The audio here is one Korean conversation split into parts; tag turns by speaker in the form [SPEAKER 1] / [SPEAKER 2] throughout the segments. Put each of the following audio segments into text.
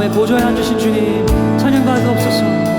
[SPEAKER 1] 마음에 보좌에 앉으신 주님 찬양가에 없소서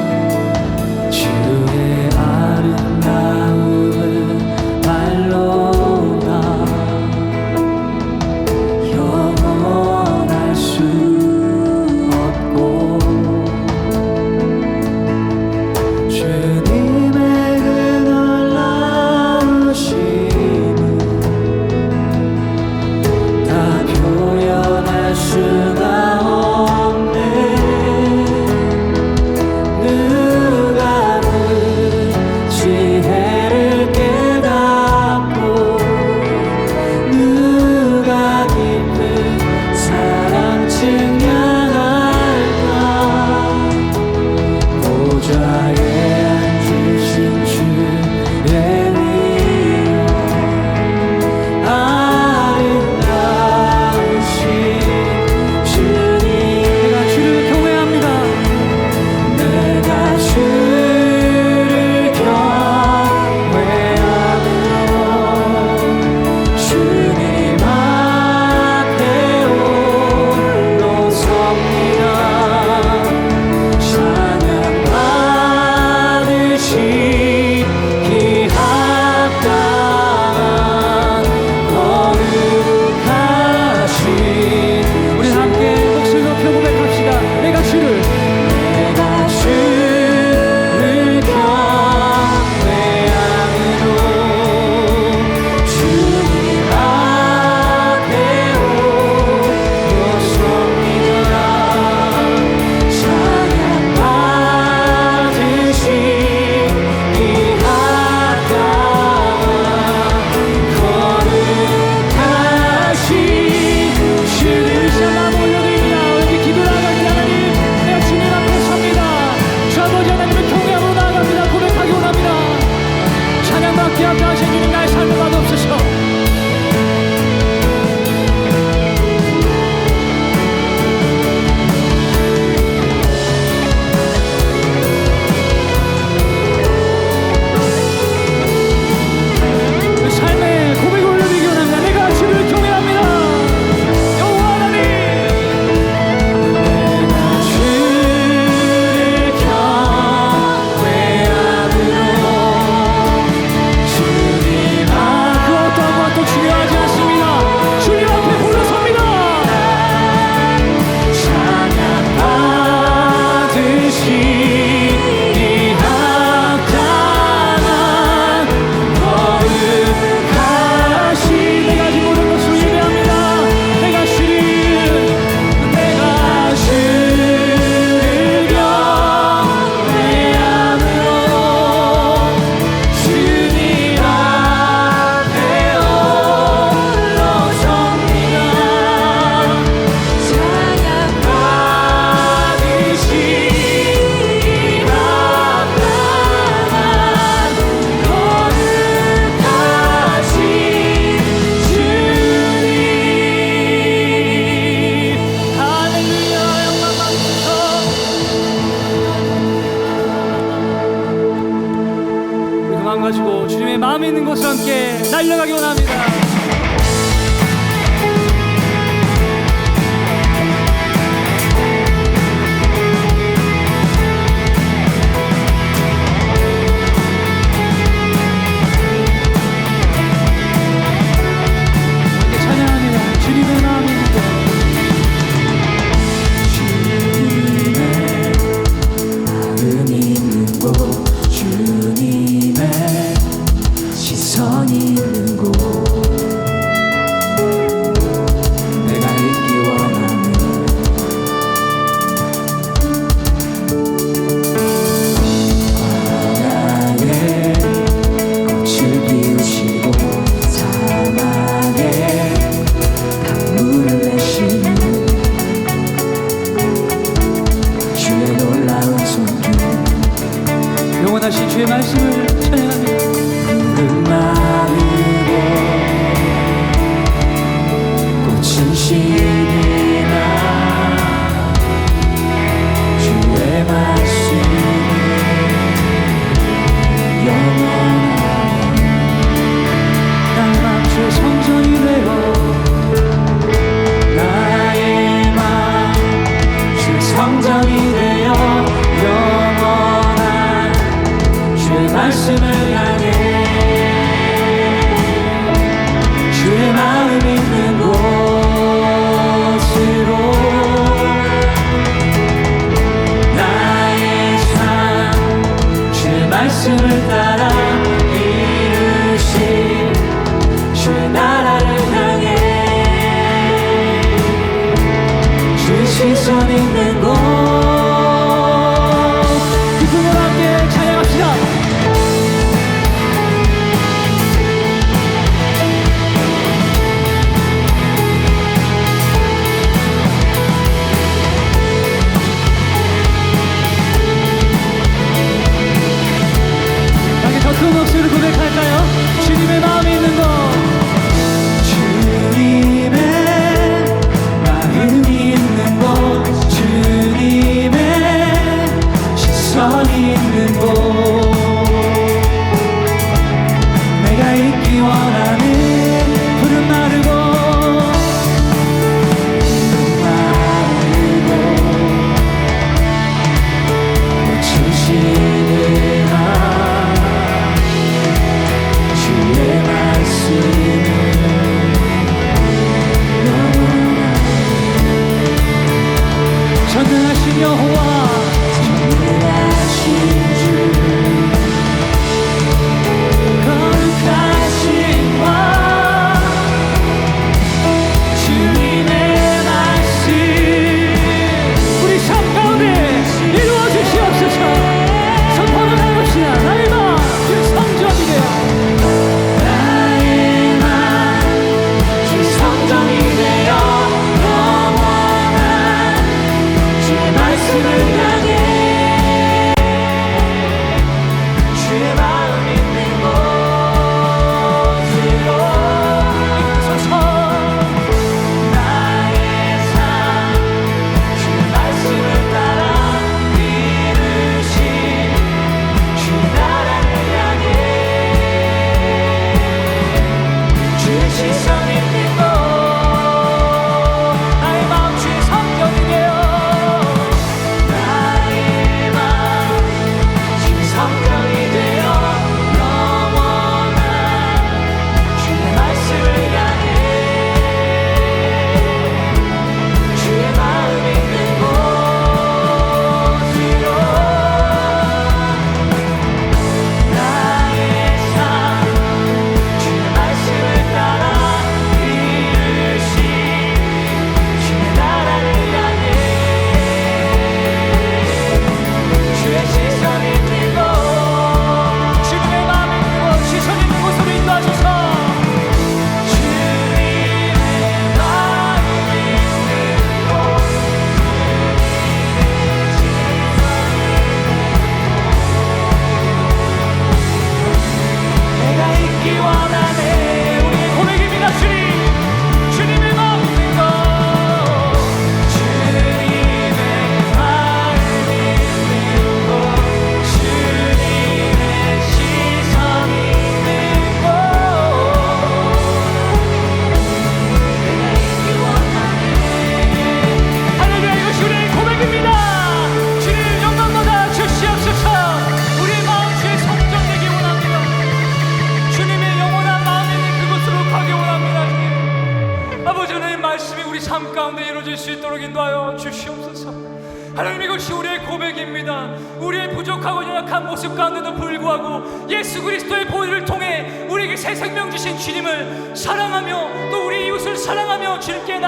[SPEAKER 1] 가지고 주님의 마음에 있는 것을 함께 날려가기 원합니다.
[SPEAKER 2] 다시 주의
[SPEAKER 1] 말씀을 찬양합니다
[SPEAKER 2] 마음에 꽃은 시이나 주의 말씀이 영원하네
[SPEAKER 1] 날 마음의 성전이 되어 말씀을 향해 주의 마음 있는 곳으로 나의 삶 주의 말씀을 따라 이루신 주의 나라를 향해 주의 시선 있는 곳.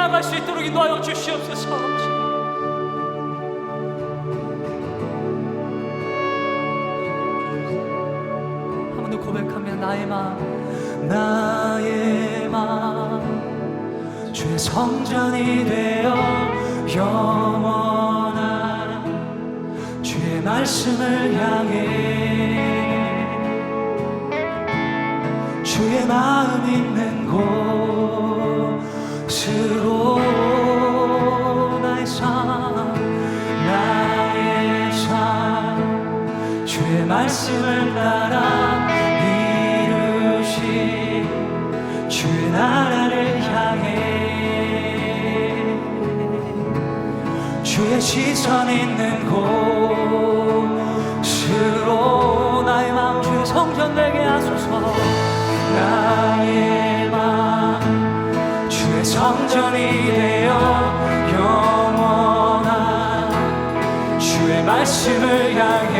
[SPEAKER 1] 나아갈 수 있도록 인도하여 주시옵소서. 아버지 아무도 고백하면 나의 마음 나의 마음 주의 성전이 되어 영원한 주의 말씀을 향해 주의 마음 있는 곳. 말씀을 따라 이루시 주 나라를 향해. 주의 시선 있는 곳으로 나의 마음 주의 성전 되게 하소서. 나의 마음 주의 성전이 되어 영원한 주의 말씀을 향해.